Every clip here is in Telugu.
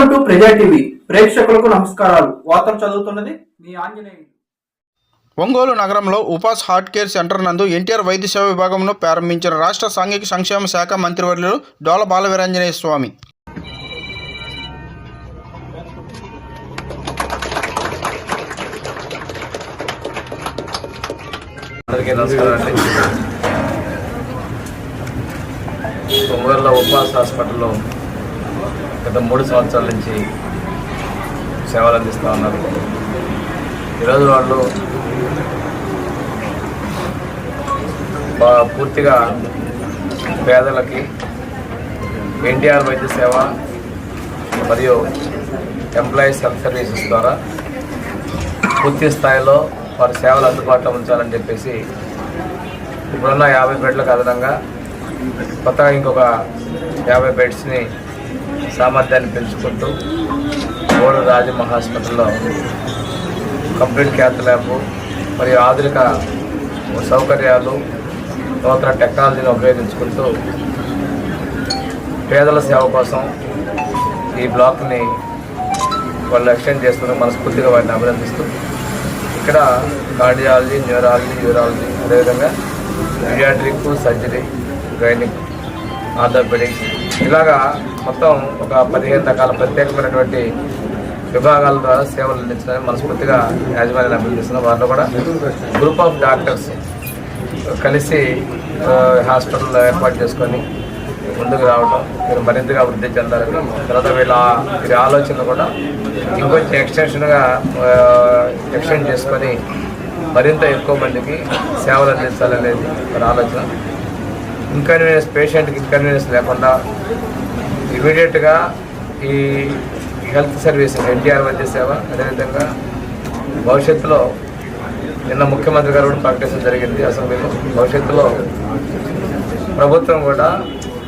వెల్కమ్ టు ప్రజా టీవీ ప్రేక్షకులకు నమస్కారాలు. వార్తలు చదువుతున్నది మీ ఆంజనేయులు. ఒంగోలు నగరంలో ఉపాస్ హార్ట్ కేర్ సెంటర్ నందు ఎన్టీఆర్ వైద్య సేవ విభాగంను ప్రారంభించిన రాష్ట్ర సాంఘిక సంక్షేమ శాఖ మంత్రివర్యులు డోల బాలవీరాంజనేయ స్వామి. అందరికీ నమస్కారం అండి. ఒంగోలులో ఉపాస్ హాస్పిటల్లో గత మూడు సంవత్సరాల నుంచి సేవలు అందిస్తూ ఉన్నారు. ఈరోజు వాళ్ళు పూర్తిగా పేదలకి ఎన్టీఆర్ వైద్య సేవ మరియు ఎంప్లాయీస్ హెల్త్ సర్వీసెస్ ద్వారా పూర్తి స్థాయిలో వారి సేవలు అందుబాటులో ఉంచాలని చెప్పేసి ఇప్పుడున్న యాభై బెడ్లకు అదనంగా కొత్తగా ఇంకొక యాభై బెడ్స్ని సామర్థ్యాన్ని పెంచుకుంటూ ఓడు రాజమ్మ హాస్పిటల్లో కంప్లీట్ క్యాత్ ల్యాబ్ మరియు ఆధునిక సౌకర్యాలు నూతన టెక్నాలజీని ఉపయోగించుకుంటూ పేదల సేవ కోసం ఈ బ్లాక్ని వాళ్ళు ఎక్స్టెండ్ చేస్తున్న మనస్ఫూర్తిగా వారిని అభినందిస్తూ ఇక్కడ కార్డియాలజీ న్యూరాలజీ యూరాలజీ అదేవిధంగా పీడియాట్రిక్ సర్జరీ గైనిక్ ఆర్థోపెడిక్స్ ఇలాగా మొత్తం ఒక పదిహేను రకాల ప్రత్యేకమైనటువంటి విభాగాల ద్వారా సేవలు అందించడానికి మనస్ఫూర్తిగా యాజమాన్యాన్ని అభివృద్ధిస్తున్నాం వారిలో కూడా గ్రూప్ ఆఫ్ డాక్టర్స్ కలిసి హాస్పిటల్ ఏర్పాటు చేసుకొని ముందుకు రావడం మీరు మరింతగా వృద్ధి చెందాలని తర్వాత వీళ్ళ వీరి ఆలోచనలు కూడా ఇంకొంచెం ఎక్స్టెన్షన్గా ఎక్స్టెండ్ చేసుకొని మరింత ఎక్కువ మందికి సేవలు అందించాలనేది మన ఆలోచన. ఇన్కన్వీనియన్స్ పేషెంట్కి ఇన్కన్వీనియన్స్ లేకుండా ఇమీడియట్గా ఈ హెల్త్ సర్వీస్ ఎన్టీఆర్ వైద్య సేవ అదేవిధంగా భవిష్యత్తులో నిన్న ముఖ్యమంత్రి గారు కూడా ప్రకటించడం జరిగింది. అసెంబ్లీలో భవిష్యత్తులో ప్రభుత్వం కూడా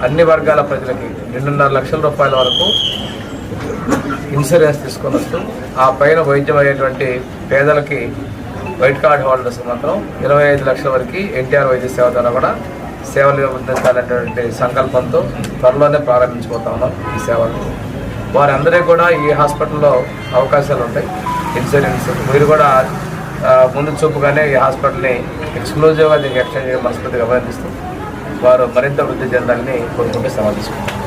అన్ని వర్గాల ప్రజలకి రెండున్నర లక్షల రూపాయల వరకు ఇన్సూరెన్స్ తీసుకొని వస్తూ ఆ పైన వైద్యం అయ్యేటువంటి పేదలకి వైట్ కార్డ్ హోల్డర్స్ మాత్రం ఇరవై ఐదు లక్షల వరకు ఎన్టీఆర్ వైద్య సేవ ద్వారా కూడా సేవలు అందించాలనేటువంటి సంకల్పంతో త్వరలోనే ప్రారంభించబోతా ఉన్నాం ఈ సేవలు. వారందరికీ కూడా ఈ హాస్పిటల్లో అవకాశాలు ఉంటాయి. ఇన్సూరెన్స్ మీరు కూడా ముందు చూపుగానే ఈ హాస్పిటల్ని ఎక్స్క్లూజివ్గా దీనికి ఎక్స్టెండ్ చేయడం మనస్ఫూర్తిగా అభినందిస్తూ వారు మరింత వృద్ధి చెందాలని కోరుకుంటే సమాధిస్తున్నాం